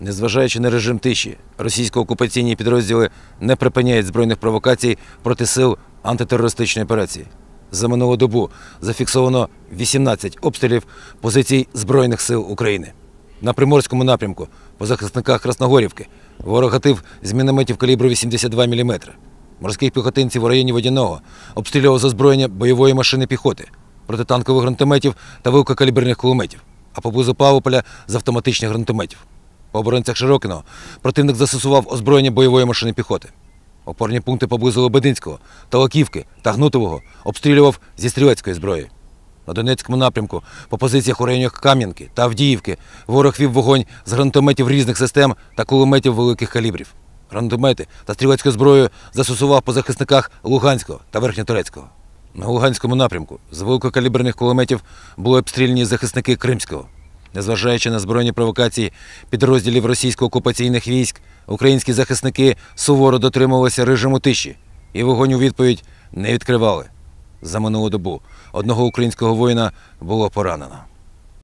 Незважаючи на режим тиші, російсько-окупаційні підрозділи не припиняють збройних провокацій проти сил антитерористичної операції. За минулу добу зафіксовано 18 обстрілів позицій Збройних сил України. На Приморському напрямку по захисниках Красногорівки ворог гатив з мінометів калібру 82 мм. Морських піхотинців у районі Водяного обстрілював з озброєння бойової машини піхоти, протитанкових гранатометів та великокаліберних кулеметів, а поблизу Павлополя з автоматичних гранатометів. По оборонцях Широкиного противник застосував озброєння бойової машини піхоти. Опорні пункти поблизу Лебединського, Талаківки та Гнутового обстрілював зі стрілецької зброї. На Донецькому напрямку по позиціях у районах Кам'янки та Авдіївки ворог вів вогонь з гранатометів різних систем та кулеметів великих калібрів. Гранатомети та стрілецькою зброєю застосував по захисниках Луганського та Верхньоторецького. На Луганському напрямку з великокаліберних кулеметів були обстріляні захисники Кримського. Незважаючи на збройні провокації підрозділів російсько-окупаційних військ, українські захисники суворо дотримувалися режиму тиші і вогонь у відповідь не відкривали. За минулу добу одного українського воїна було поранено.